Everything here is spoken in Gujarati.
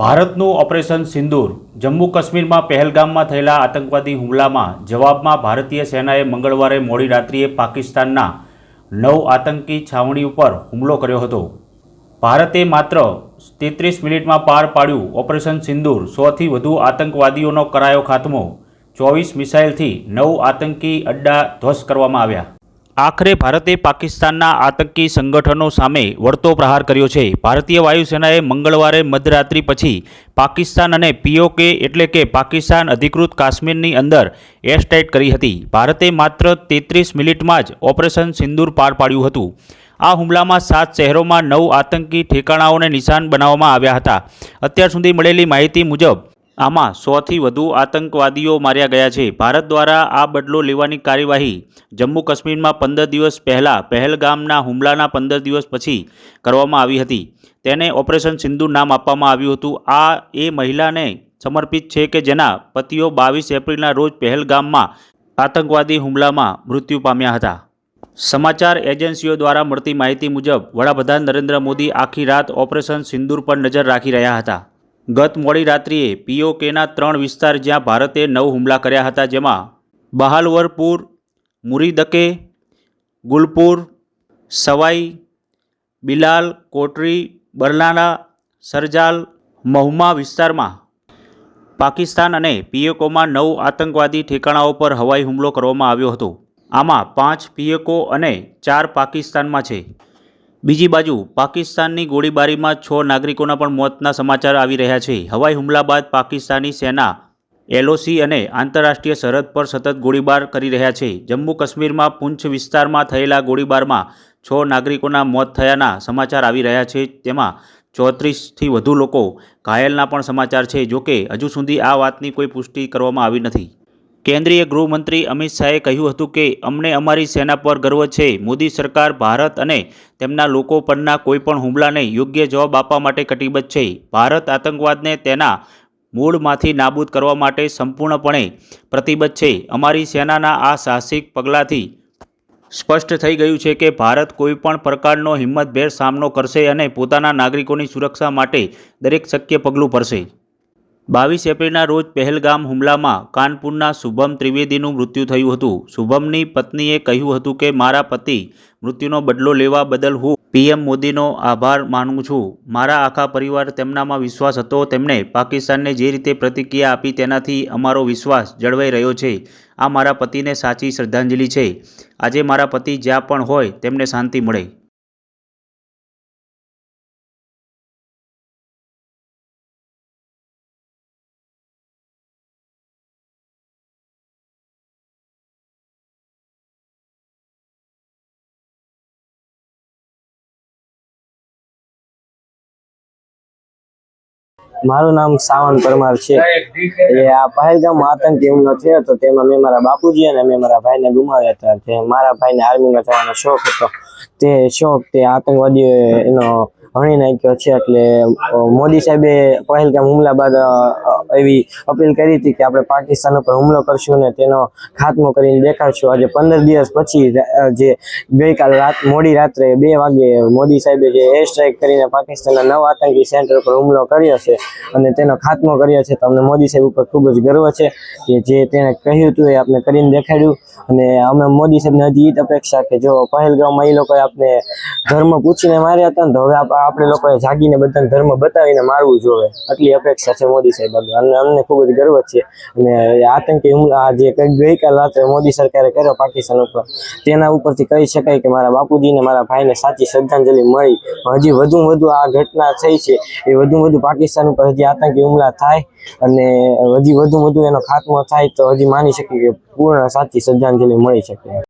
ભારતનું ઓપરેશન સિંદૂર, જમ્મુ કાશ્મીરમાં પહેલગામમાં થયેલા આતંકવાદી હુમલામાં જવાબમાં ભારતીય સેનાએ મંગળવારે મોડી રાત્રિએ પાકિસ્તાનના નવ આતંકી છાવણી ઉપર હુમલો કર્યો હતો. ભારતે માત્ર તેત્રીસ મિનિટમાં પાર પાડ્યું ઓપરેશન સિંદૂર, સોથી વધુ આતંકવાદીઓનો કરાયો ખાત્મો, ચોવીસ મિસાઇલથી નવ આતંકી અડ્ડા ધ્વસ્ત કરવામાં આવ્યા. આખરે ભારતે પાકિસ્તાનના આતંકી સંગઠનો સામે વળતો પ્રહાર કર્યો છે. ભારતીય વાયુસેનાએ મંગળવારે મધરાત્રિ પછી પાકિસ્તાન અને પીઓકે એટલે કે પાકિસ્તાન અધિકૃત કાશ્મીરની અંદર એરસ્ટ્રાઇક કરી હતી. ભારતે માત્ર તેત્રીસ મિનિટમાં જ ઓપરેશન સિંદૂર પાર પાડ્યું હતું. આ હુમલામાં સાત શહેરોમાં નવ આતંકી ઠેકાણાઓને નિશાન બનાવવામાં આવ્યા હતા. અત્યાર સુધી મળેલી માહિતી મુજબ આમાં સોથી વધુ આતંકવાદીઓ માર્યા ગયા છે. ભારત દ્વારા આ બદલો લેવાની કાર્યવાહી જમ્મુ કાશ્મીરમાં પંદર દિવસ પહેલાં પહેલગામના હુમલાના પંદર દિવસ પછી કરવામાં આવી હતી. તેને ઓપરેશન સિંધુ નામ આપવામાં આવ્યું હતું. આ એ મહિલાને સમર્પિત છે કે જેના પતિઓ બાવીસ એપ્રિલના રોજ પહેલગામમાં આતંકવાદી હુમલામાં મૃત્યુ પામ્યા હતા. સમાચાર એજન્સીઓ દ્વારા મળતી માહિતી મુજબ વડાપ્રધાન નરેન્દ્ર મોદી આખી રાત ઓપરેશન સિંદૂર પર નજર રાખી રહ્યા હતા. ગત મોડી રાત્રિએ પીઓકેના ત્રણ વિસ્તાર જ્યાં ભારતે નવ હુમલા કર્યા હતા, જેમાં બહાલવરપુર, મુરીદકે, ગુલપુર, સવાઈ, બિલાલ, કોટરી બરલાના સરજાલ, મહુમા વિસ્તારમાં પાકિસ્તાન અને પીએકોમાં નવ આતંકવાદી ઠેકાણાઓ પર હવાઈ હુમલો કરવામાં આવ્યો હતો. આમાં પાંચ પીએકો અને ચાર પાકિસ્તાનમાં છે. બીજી બાજુ, પાકિસ્તાનની ગોળીબારીમાં છ નાગરિકોના પણ મોતના સમાચાર આવી રહ્યા છે. હવાઈ હુમલા બાદ પાકિસ્તાની સેના, એલઓસી અને આંતરરાષ્ટ્રીય સરહદ પર સતત ગોળીબાર કરી રહ્યા છે. જમ્મુ કાશ્મીરમાં પૂંછ વિસ્તારમાં થયેલા ગોળીબારમાં છ નાગરિકોના મોત થયાના સમાચાર આવી રહ્યા છે. તેમાં ચોત્રીસથી વધુ લોકો ઘાયલના પણ સમાચાર છે. જોકે, હજુ સુધી આ વાતની કોઈ પુષ્ટિ કરવામાં આવી નથી. કેન્દ્રીય ગૃહમંત્રી અમિત શાહે કહ્યું હતું કે, અમને અમારી સેના પર ગર્વ છે. મોદી સરકાર, ભારત અને તેમના લોકો પરના કોઈપણ હુમલાને યોગ્ય જવાબ આપવા માટે કટિબદ્ધ છે. ભારત આતંકવાદને તેના મૂળમાંથી નાબૂદ કરવા માટે સંપૂર્ણપણે પ્રતિબદ્ધ છે. અમારી સેનાના આ સાહસિક પગલાંથી સ્પષ્ટ થઈ ગયું છે કે, ભારત કોઈપણ પ્રકારનો હિંમતભેર સામનો કરશે અને પોતાના નાગરિકોની સુરક્ષા માટે દરેક શક્ય પગલું ભરશે. બાવીસ એપ્રિલના રોજ પહેલગામ હુમલામાં કાનપુરના શુભમ ત્રિવેદીનું મૃત્યુ થયું હતું. શુભમની પત્નીએ કહ્યું હતું કે, મારા પતિ મૃત્યુનો બદલો લેવા બદલ હું પીએમ મોદીનો આભાર માનું છું. મારા આખા પરિવાર તેમનામાં વિશ્વાસ હતો. તેમણે પાકિસ્તાનને જે રીતે પ્રતિક્રિયા આપી તેનાથી અમારો વિશ્વાસ જળવાઈ રહ્યો છે. આ મારા પતિને સાચી શ્રદ્ધાંજલિ છે. આજે મારા પતિ જ્યાં પણ હોય તેમને શાંતિ મળે. મારું નામ સાવન પરમાર છે. એ આ પહેલગામમાં આતંકી હુમલો થયો હતો. તેમાં મેં મારા બાપુજી અને મેં મારા ભાઈને ગુમાવ્યા હતા. તે મારા ભાઈને આર્મીમાં જવાનો શોખ હતો. તે શોખ તે આતંકવાદીઓ એનો હણી નાખ્યો છે એટલે મોદી સાહેબે પહેલગામ હુમલા બાદ એવી અપીલ કરી હતી કે આપણે પાકિસ્તાન ઉપર હુમલો કરશું ને તેનો ખાત્મો કરીને દેખાડશું. આજે પંદર દિવસ પછી જે ગઈકાલ રાત, મોડી રાત્રે બે વાગે મોદી સાહેબે જે એર સ્ટ્રાઇક કરીને પાકિસ્તાનના નવ આતંકી સેન્ટર ઉપર હુમલો કર્યો છે અને તેનો ખાત્મો કર્યો છે, તો અમને મોદી સાહેબ ઉપર ખૂબ જ ગર્વ છે કે જે તેણે કહ્યું હતું એ આપણે કરીને દેખાડ્યું. અને અમે મોદી સાહેબને હજી એ અપેક્ષા કે જો પહેલગામમાં એ લોકોએ આપણે ધર્મ પૂછીને માર્યા હતા ને, તો હવે આપ- આપણે લોકોએ જાગીને બધાને ધર્મ બતાવીને મારવું જોઈએ. આટલી અપેક્ષા છે મોદી સાહેબ અને અમને ખૂબ જ ગર્વ છે. અને આતંકી હુમલા આ જે ગઈકાલ રાત્રે મોદી સરકારે કર્યો પાકિસ્તાન ઉપર, તેના ઉપરથી કહી શકાય કે મારા બાપુજીને, મારા ભાઈને સાચી શ્રદ્ધાંજલિ મળી. હજી વધુ વધુ આ ઘટના થઈ છે. એ વધુ વધુ પાકિસ્તાન ઉપર હજી આતંકી હુમલા થાય અને હજી વધુ વધુ એનો ખાત્મો થાય તો હજી માની શકીએ કે પૂર્ણ સાચી શ્રદ્ધાંજલિ મળી શકે.